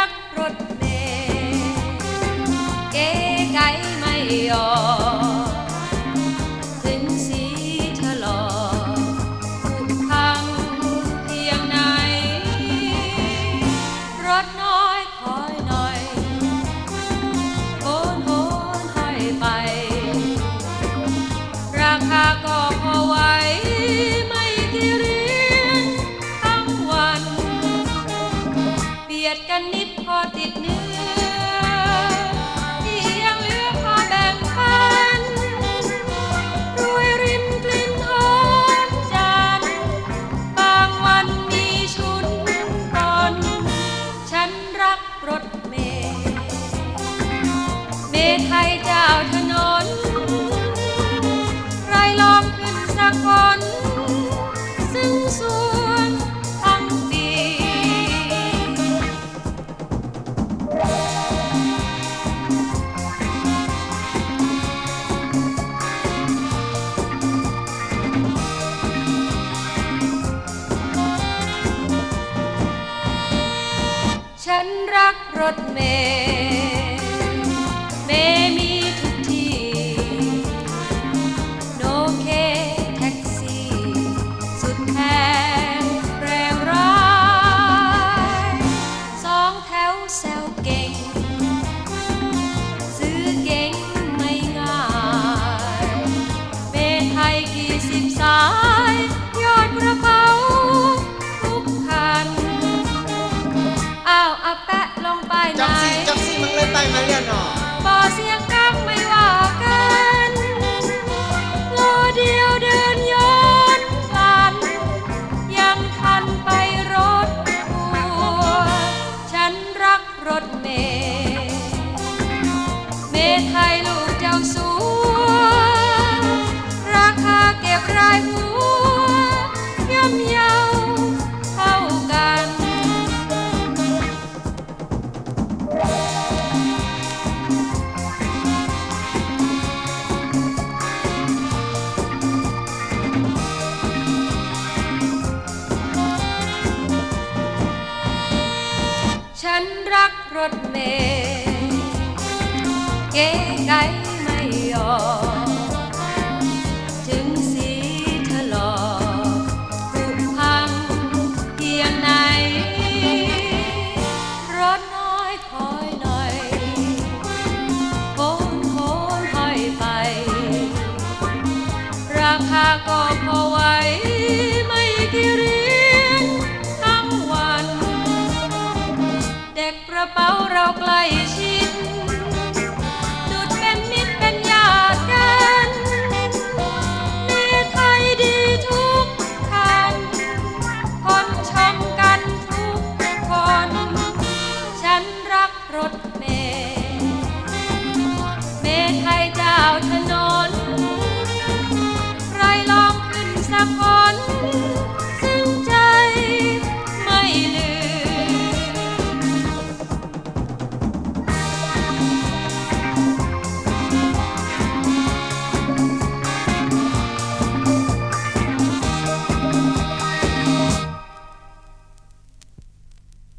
รักรถเมล์เก๋ไก๋ไม่ยอมถึงสีชะลอผุพังเพียงไหน รถน้อยคอยหน่อยโอนโอนถอยไป ราคาก็ นนิดพอติดเนื้อที่ยังเหลือพอแบ่งปันรวยรินกลิ่นหอมจันทร์บางวันมีชุนตอน ฉันรักรถเมล์เมไทยเจ้าถนน ใครลองขึ้นสักคนซึ่งสว ฉันรักรถเมล์เมล์มีทุกที่ โนเคแท็กซี่ สุดแพงแรงร้ายสองแถวแซวเก่ง ซื้อเก่งไม่ง่าย เมไทยกี่สิบสาย อ้าวอาแปะลงไปไหนจับสิจับสิมึงเลยไปมาเรียนหนอบ่เสียง ฉันรักรถเมล์เก๋ไก๋ไม่ยอมถึงสีถลอกผุพังเพียงไหน รถน้อยคอยหน่อยโอนโอนถอยไป ราคาก็ ระเป๋าเราใกล้ชิด